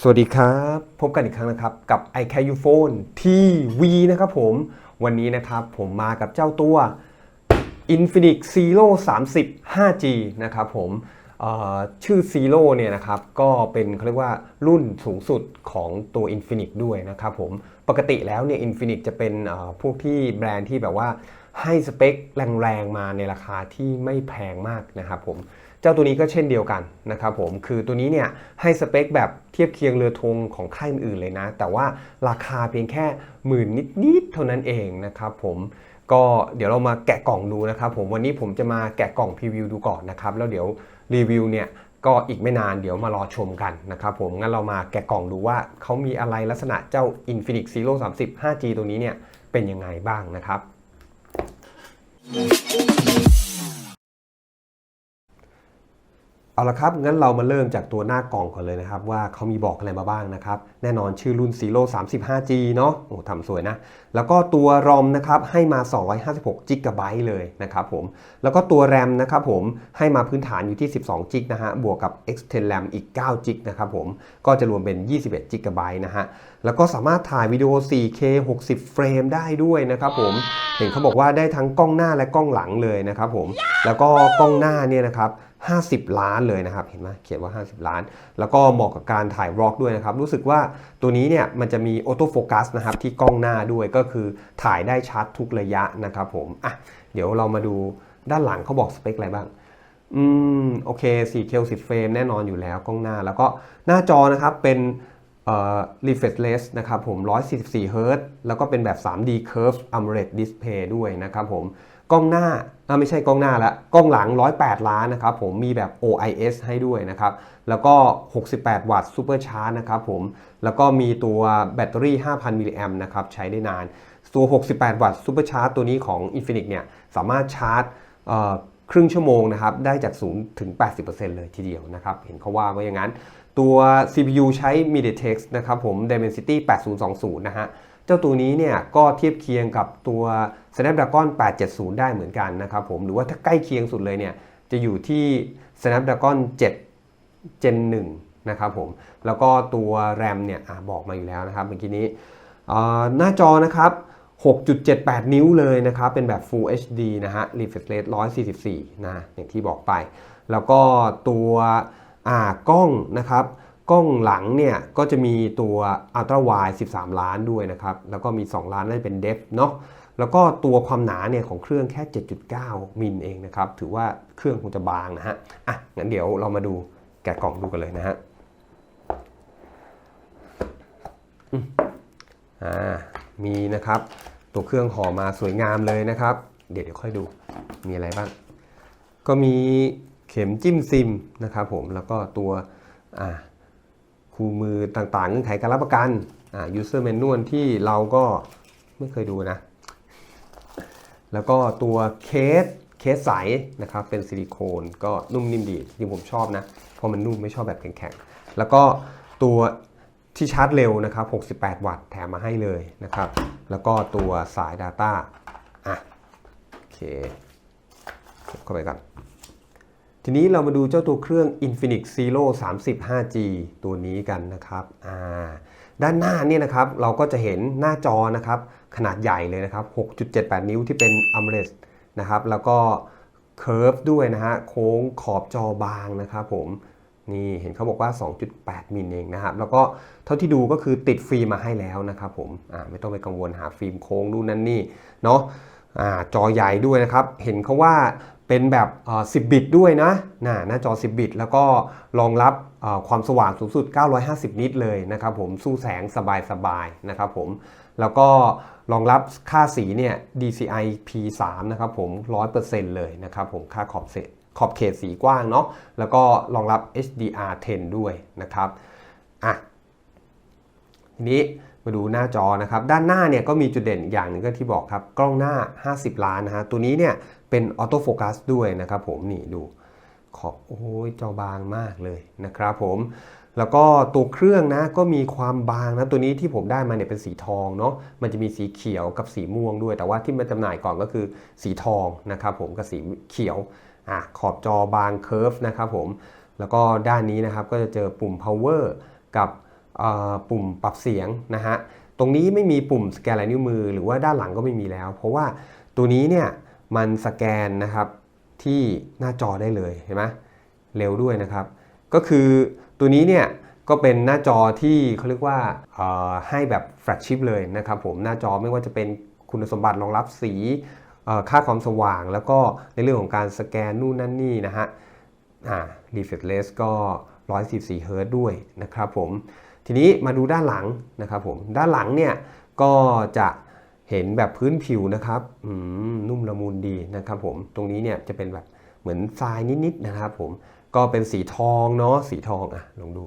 สวัสดีครับ พบกันอีกครั้งนะครับ กับ i c a u Phone TV นะครับผม วันนี้นะครับผมมากับเจ้าตัว Infinix Zero 30 5G นะครับผมชื่อ Zero เนี่ยนะครับ ก็เป็นเขาเรียกว่ารุ่นสูงสุดของตัว Infinix ด้วยนะครับผม ปกติแล้วเนี่ย Infinix จะเป็นพวกที่แบรนด์ที่แบบว่าให้สเปคแรงๆมาในราคาที่ไม่แพงมากนะครับผม จ้าตัวนี้ก็เช่นเดียวกันนะครับผม คือตัวนี้เนี่ยให้สเปคแบบเทียบเคียงเรือธงของค่ายอื่นๆเลยนะ แต่ว่าราคาเพียงแค่หมื่นนิดๆเท่านั้นเองนะครับผมก็เดี๋ยวเรามาแกะกล่องดูนะครับผมวันนี้ผมจะมาแกะกล่องพรีวิวดูก่อนนะครับ แล้วเดี๋ยวรีวิวเนี่ยก็อีกไม่นานเดี๋ยวมารอชมกันนะครับผมงั้นเรามาแกะกล่องดูว่าเขามีอะไรลักษณะเจ้า Infinix Zero 30 5G ตัวนี้เนี่ยเป็นยังไงบ้างนะครับ เอาละครับ งั้นเรามาเริ่มจากตัวหน้ากล่องก่อนเลยนะครับ ว่าเขามีบอกอะไรมาบ้างนะครับ แน่นอนชื่อรุ่น Zero 35G เนาะโอ้ทำสวยนะ แล้วก็ตัว ROM นะครับ ให้มา 256 g b เลยนะครับผม แล้วก็ตัว RAM นะครับผม ให้มาพื้นฐานอยู่ที่ 12 g นะฮะ บวกกับ Extend RAM อีก 9 g นะครับผม ก็จะรวมเป็น 21 g b นะฮะ แล้วก็สามารถถ่ายวิดีโอ 4K 60 เฟรมได้ด้วยนะครับผม เห็นเขาบอกว่าได้ทั้งกล้องหน้าและกล้องหลังเลยนะครับผม แล้วก็กล้องหน้าเนี่ยนะครับ 50 ล้านเลยนะครับ เห็นไหมเขียนว่า 50 ล้าน แล้วก็เหมาะกับการถ่ายร็อกด้วยนะครับ รู้สึกว่าตัวนี้เนี่ยมันจะมีออโต้โฟกัสนะครับที่กล้องหน้าด้วยก็คือถ่ายได้ชัดทุกระยะนะครับผมอะเดี๋ยวเรามาดูด้านหลังเขาบอกสเปคอะไรบ้างอืมโอเค 4K 10เฟรมแน่นอนอยู่แล้วกล้องหน้า แล้วก็หน้าจอนะครับเป็นเอ่อ refreshless นะครับผม144 Hz แล้วก็เป็นแบบ 3D Curve AMOLED Display ด้วยนะครับผม กล้องหน้าไม่ใช่กล้องหน้าละกล้องหลัง 108 ล้านนะครับผมมีแบบ OIS ให้ด้วยนะครับ แล้วก็ 68 วัตต์ Super Charge นะครับผมแล้วก็มีตัวแบตเตอรี่ 5,000 มิลลิแอมนะครับใช้ได้นาน ตัว 68 วัตต์ Super Charge ตัวนี้ของ Infinix เนี่ยสามารถชาร์จครึ่งชั่วโมงนะครับได้จาก0ถึง 80%เลยทีเดียวนะครับเห็นเขาว่าไว้อย่างนั้น ตัว CPU ใช้ MediaTek นะครับผม Dimensity 8020 นะฮะ เจ้าตัวนี้เนี่ยก็เทียบเคียงกับตัว Snapdragon 870 ได้เหมือนกันนะครับผมหรือว่าถ้าใกล้เคียงสุดเลยเนี่ยจะอยู่ที่ Snapdragon 7 Gen 1นะครับผมแล้วก็ตัว RAM เนี่ยอบอกมาอยู่แล้วนะครับเมื่อกี้นี้หน้าจอนะครับ 6.78 นิ้วเลยนะครับ เป็นแบบ Full HD นะฮะ refresh rate 144 นะ อย่างที่บอกไป แล้วก็ตัวอ่ากล้องนะครับ กล้องหลังเนี่ยก็จะมีตัว Ultra Wide 13 ล้านด้วยนะครับ แล้วก็มี 2 ล้านนั่นเป็น Depth เนาะ แล้วก็ตัวความหนาเนี่ยของเครื่องแค่ 7.9 มิลเองนะครับ ถือว่าเครื่องคงจะบางนะฮะ อะ งั้นเดี๋ยวเรามาดูแกะกล่องดูกันเลยนะฮะอ่า มีนะครับ ตัวเครื่องห่อมาสวยงามเลยนะครับ เดี๋ยวเดี๋ยวค่อยดู มีอะไรบ้าง ก็มีเข็มจิ้มซิมนะครับผม แล้วก็ตัว อ่า คู่มือต่างๆเงื่อนไขการรับประกันอ่า user manual ที่เราก็ไม่เคยดูนะ แล้วก็ตัวเคสเคสใสนะครับ เป็นซิลิโคนก็นุ่มนิ่มดีจริงผมชอบนะ เพราะมันนุ่มไม่ชอบแบบแข็งๆ แล้วก็ตัวที่ชาร์จเร็วนะครับ 68 วัตต์แถมมาให้เลยนะครับ แล้วก็ตัวสาย Data อะ โอเคก็เข้าไปก่อน ทีนี้เรามาดูเจ้าตัวเครื่อง Infinix Zero 30 5G ตัวนี้กันนะครับด้านหน้าเนี่ยนะครับเราก็จะเห็นหน้าจอนะครับขนาดใหญ่เลยนะครับ 6.78 นิ้วที่เป็น AMOLED นะครับแล้วก็ Curve ด้วยนะฮะโค้งขอบจอบางนะครับผมนี่เห็นเขาบอกว่า 2.8 มิลเองนะครับ แล้วก็เท่าที่ดูก็คือติดฟิล์มมาให้แล้วนะครับผมอ่าไม่ต้องไปกังวลหาฟิล์มโค้งนู่นนั่นนี่เนาะอ่าจอใหญ่ด้วยนะครับ เห็นเขาว่า เป็นแบบ 10 บิตด้วยนะน่ะหน้าจอ 10 บิต แล้วก็รองรับความสว่างสูงสุด 950 นิตเลยนะครับผมสู้แสงสบายๆนะครับผมแล้วก็รองรับค่าสีเนี่ย DCI P3 นะครับผม 100%เลยนะครับผมค่าขอบเศษขอบเขตสีกว้างเนาะแล้วก็รองรับ HDR10 ด้วยนะครับอะทีนี้มาดูหน้าจอนะครับ ด้านหน้าเนี่ยก็มีจุดเด่นอีกอย่างหนึ่งก็ที่บอกครับ กล้องหน้า 50 ล้านนะฮะตัวนี้เนี่ย เป็นออโต้โฟกัสด้วยนะครับผมนี่ดูขอบโอ้ยจอบางมากเลยนะครับผมแล้วก็ตัวเครื่องนะก็มีความบางนะตัวนี้ที่ผมได้มาเนี่ยเป็นสีทองเนาะมันจะมีสีเขียวกับสีม่วงด้วย แต่ว่าที่มาจำหน่ายก่อนก็คือสีทองนะครับผมกับสีเขียวอะขอบจอบางเคิร์ฟนะครับผมแล้วก็ด้านนี้นะครับก็จะเจอปุ่ม power กับปุ่มปรับเสียงนะฮะตรงนี้ไม่มีปุ่มสแกนลายนิ้วมือ หรือว่าด้านหลังก็ไม่มีแล้ว เพราะว่าตัวนี้เนี่ย มันสแกนนะครับที่หน้าจอได้เลยเห็นไหมเร็วด้วยนะครับ ก็คือตัวนี้เนี่ยก็เป็นหน้าจอที่เขาเรียกว่าให้แบบแฟลชชิพเลยนะครับผมหน้าจอไม่ว่าจะเป็นคุณสมบัติรองรับสีค่าความสว่าง แล้วก็ในเรื่องของการสแกนนู่นนั่นนี่นะฮะอ่า reflectless ก็114เฮิร์ตซ์ด้วยนะครับผมทีนี้มาดูด้านหลังนะครับผมด้านหลังเนี่ยก็จะ เห็นแบบพื้นผิวนะครับนุ่มละมุนดีนะครับผมตรงนี้เนี่ยจะเป็นแบบเหมือนทรายนิดๆนะครับผมก็เป็นสีทองเนาะสีทองอะลองดู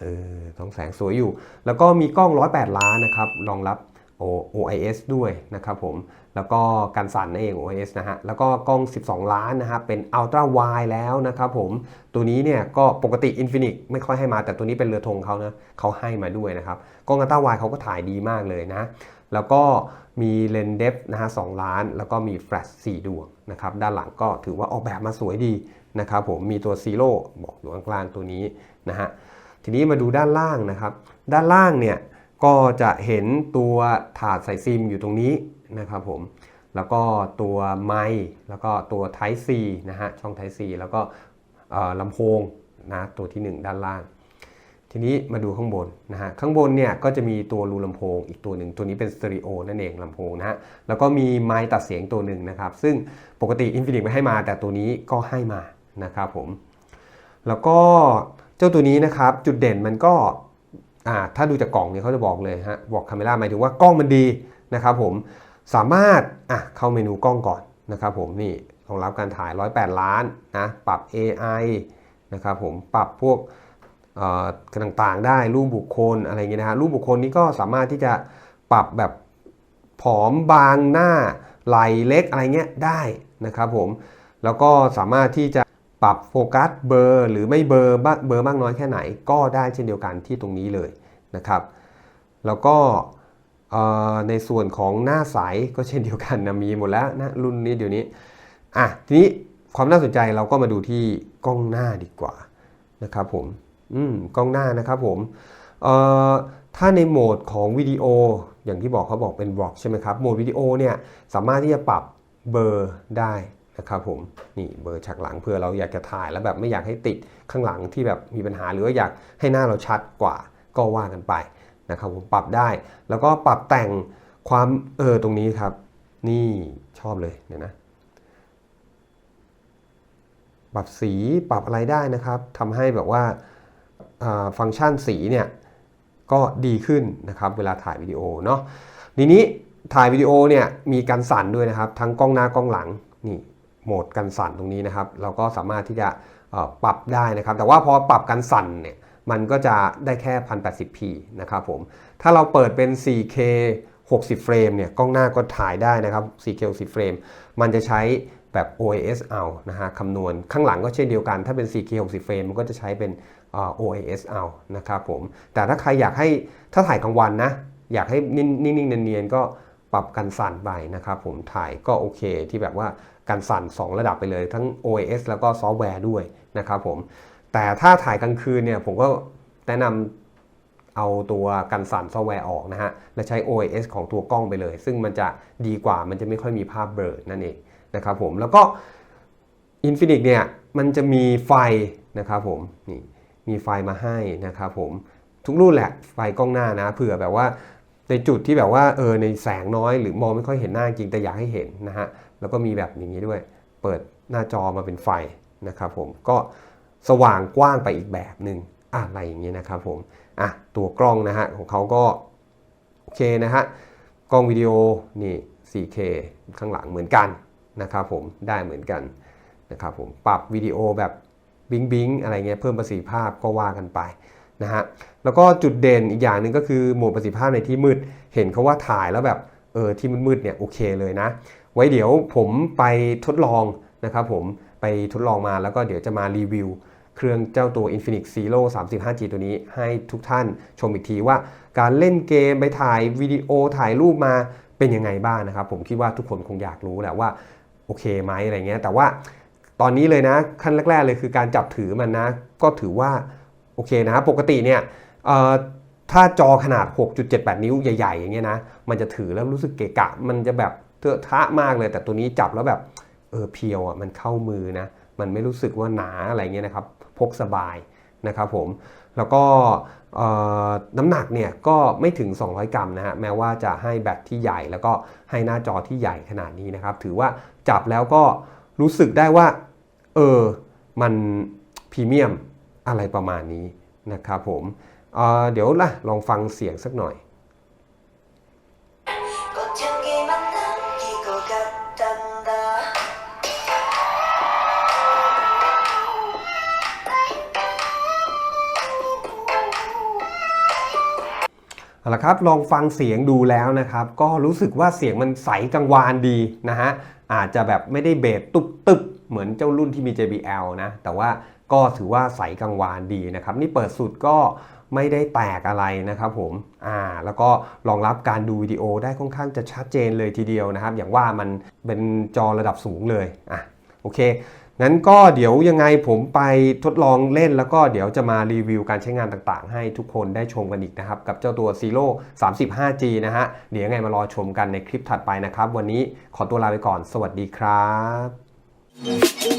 เออท้องแสงสวยอยู่ แล้วก็มีกล้อง 108 ล้านนะครับรองรับ O- OIS ด้วยนะครับผมแล้วก็การสั่นนั่นเอง OIS นะฮะแล้วก็กล้อง 12 ล้านนะครับเป็น Ultra Wide แล้วนะครับผมตัวนี้เนี่ยก็ปกติ Infinix ไม่ค่อยให้มาแต่ตัวนี้เป็นเรือธงเขานะเขาให้มาด้วยนะครับกล้อง Ultra Wide เขาก็ถ่ายดีมากเลยนะ แล้วก็มีเลนส์เดฟนะฮะ2ล้าน แล้วก็มีแฟลช4ดวงนะครับด้านหลังก็ถือว่าออกแบบมาสวยดีนะครับผมมีตัวซีโร่บอกอยู่ข้างล่างตัวนี้นะฮะทีนี้มาดูด้านล่างนะครับ ด้านล่างเนี่ยก็จะเห็นตัวถาดใส่ซิมอยู่ตรงนี้นะครับผมแล้วก็ตัวไมค์แล้วก็ตัว Type C นะฮะช่อง Type C แล้วก็ลำโพงนะตัวที่ 1 ด้านล่าง ทีนี้มาดูข้างบนนะฮะข้างบนเนี่ยก็จะมีตัวรูลำโพงอีกตัวหนึ่งตัวนี้เป็นสเตอริโอนั่นเองลำโพงนะฮะแล้วก็มีไมค์ตัดเสียงตัวหนึ่งนะครับ ซึ่งปกติ Infinix ไม่ให้มา แต่ตัวนี้ก็ให้มานะครับผม แล้วก็เจ้าตัวนี้นะครับจุดเด่นมันก็อ่าถ้าดูจากกล่องเนี่ยเขาจะบอกเลยฮะบอกคาเมล่าหมายถึงว่ากล้องมันดีนะครับผมสามารถอะเข้าเมนูกล้องก่อนนะครับผมนี่รองรับการถ่าย 108 ล้านนะปรับ AI นะครับผมปรับพวก ต่างๆ ได้รูปบุคคลอะไรเงี้ยนะฮะรูปบุคคลนี้ก็สามารถที่จะปรับแบบผอมบางหน้าไหลเล็กอะไรเงี้ยได้นะครับผมแล้วก็สามารถที่จะปรับโฟกัสเบอร์หรือไม่เบอร์เบอร์มากน้อยแค่ไหน ก็ได้เช่นเดียวกันที่ตรงนี้เลยนะครับ แล้วก็ในส่วนของหน้าใสก็เช่นเดียวกันนะมีหมดแล้วนะรุ่นนี้เดี๋ยวนี้อะทีนี้ความน่าสนใจเราก็มาดูที่กล้องหน้าดีกว่านะครับผม อืมกล้องหน้านะครับผมเอ่อถ้าในโหมดของวิดีโอ อย่างที่บอกเขาบอกเป็นบล็อกใช่ไหมครับโหมดวิดีโอเนี่ยสามารถที่จะปรับเบอร์ได้นะครับผมนี่เบอร์ฉากหลังเพื่อเราอยากจะถ่ายแล้วแบบไม่อยากให้ติดข้างหลังที่แบบมีปัญหาหรือว่าอยากให้หน้าเราชัดกว่าก็ว่ากันไปนะครับผมปรับได้ แล้วก็ปรับแต่งความเออตรงนี้ครับ นี่ชอบเลยเดี๋ยนะปรับสีปรับอะไรได้นะครับทำให้แบบว่า ฟังก์ชันสีเนี่ยก็ดีขึ้นนะครับเวลาถ่ายวิดีโอเนาะทีนี้ถ่ายวิดีโอเนี่ยมีการสั่นด้วยนะครับ ทั้งกล้องหน้ากล้องหลังนี่โหมดกันสั่นตรงนี้นะครับ เราก็สามารถที่จะปรับได้นะครับ แต่ว่าพอปรับกันสั่นเนี่ยมันก็จะได้แค่ 1080p นะครับผมถ้าเราเปิดเป็น 4K 60 เฟรมเนี่ยกล้องหน้าก็ถ่ายได้นะครับ 4K 60 เฟรม มันจะใช้แบบ OIS เอานะฮะคำนวณข้างหลังก็เช่นเดียวกัน ถ้าเป็น 4K 60 เฟรมมันก็จะใช้เป็น OIS เอานะครับผม แต่ถ้าใครอยากให้ถ้าถ่ายกลางวันนะ อยากให้นิ่งๆเนียนๆก็ปรับกันสั่นไปนะครับผมถ่ายก็โอเคที่แบบว่ากันสั่น 2 ระดับไปเลยทั้ง OIS แล้วก็ซอฟต์แวร์ด้วยนะครับผม แต่ถ้าถ่ายกลางคืนเนี่ยผมก็แนะนำเอาตัวกันสั่นซอฟต์แวร์ออกนะฮะ และใช้ OIS ของตัวกล้องไปเลย ซึ่งมันจะดีกว่ามันจะไม่ค่อยมีภาพเบลอนั่นเองนะครับผมแล้วก็ Infinix เนี่ยมันจะมีไฟนะครับผมนี่ มีไฟมาให้นะครับผมทุกรุ่นแหละไฟกล้องหน้านะเผื่อแบบว่าในจุดที่แบบว่าเออในแสงน้อยหรือมองไม่ค่อยเห็นหน้าจริงแต่อยากให้เห็นนะฮะแล้วก็มีแบบอย่างนี้ด้วย เปิดหน้าจอมาเป็นไฟนะครับผมก็สว่างกว้างไปอีกแบบหนึ่งอะไรอย่างนี้นะครับผมอะตัวกล้องนะฮะของเขาก็โอเคนะฮะกล้องวิดีโอนี่ 4K ข้างหลังเหมือนกันนะครับผมได้เหมือนกันนะครับผมปรับวิดีโอแบบ บิงบิงอะไรเงี้ยเพิ่มประสิทธิภาพก็ว่ากันไปนะฮะแล้วก็จุดเด่นอีกอย่างหนึ่งก็คือโหมดประสิทธิภาพในที่มืด เห็นเขาว่าถ่ายแล้วแบบเออที่มืดๆเนี่ยโอเคเลยนะ ไว้เดี๋ยวผมไปทดลองนะครับผมไปทดลองมาแล้วก็เดี๋ยวจะมารีวิวเครื่องเจ้าตัว Infinix Zero 35G ตัวนี้ให้ทุกท่านชมอีกทีว่า การเล่นเกมไปถ่ายวิดีโอถ่ายรูปมาเป็นยังไงบ้างนะครับ ผมคิดว่าทุกคนคงอยากรู้แหละว่าโอเคไหมอะไรเงี้ยแต่ว่า ตอนนี้เลยนะขั้นแรก ๆ เลยคือการจับถือมันนะ ก็ถือว่าโอเคนะปกติเนี่ยถ้าจอขนาด 6.78 นิ้วใหญ่ ๆ อย่างเงี้ยนะ มันจะถือแล้วรู้สึกเกะกะ มันจะแบบเทอะทะมากเลย แต่ตัวนี้จับแล้วแบบเออเพียวอะมันเข้ามือนะ มันไม่รู้สึกว่าหนาอะไรเงี้ยนะครับพกสบายนะครับผมแล้วก็น้ำหนักเนี่ยก็ไม่ถึง 200 กรัมนะฮะแม้ว่าจะให้แบตที่ใหญ่แล้วก็ให้หน้าจอที่ใหญ่ขนาดนี้นะครับ ถือว่าจับแล้วก็ รู้สึกได้ว่า เออ มันพรีเมียมอะไรประมาณนี้นะครับผมเออเดี๋ยวล่ะลองฟังเสียงสักหน่อย เอาละครับลองฟังเสียงดูแล้วนะครับ ก็รู้สึกว่าเสียงมันใสกังวานดีนะฮะอาจจะแบบไม่ได้เบสตุบตึบเหมือนเจ้ารุ่นที่มี JBL นะ แต่ว่าก็ถือว่าใสกังวานดีนะครับ นี่เปิดสุดก็ไม่ได้แตกอะไรนะครับผมอ่าแล้วก็รองรับการดูวิดีโอได้ค่อนข้างจะชัดเจนเลยทีเดียวนะครับ อย่างว่ามันเป็นจอระดับสูงเลยอะโอเค งั้นก็เดี๋ยวยังไงผมไปทดลองเล่นแล้วก็เดี๋ยวจะมารีวิวการใช้งานต่างๆ ให้ทุกคนได้ชมกันอีกนะครับ กับเจ้าตัว Zero 35G นะฮะ เดี๋ยวยังไงมารอชมกันในคลิปถัดไปนะครับ วันนี้ขอตัวลาไปก่อน สวัสดีครับ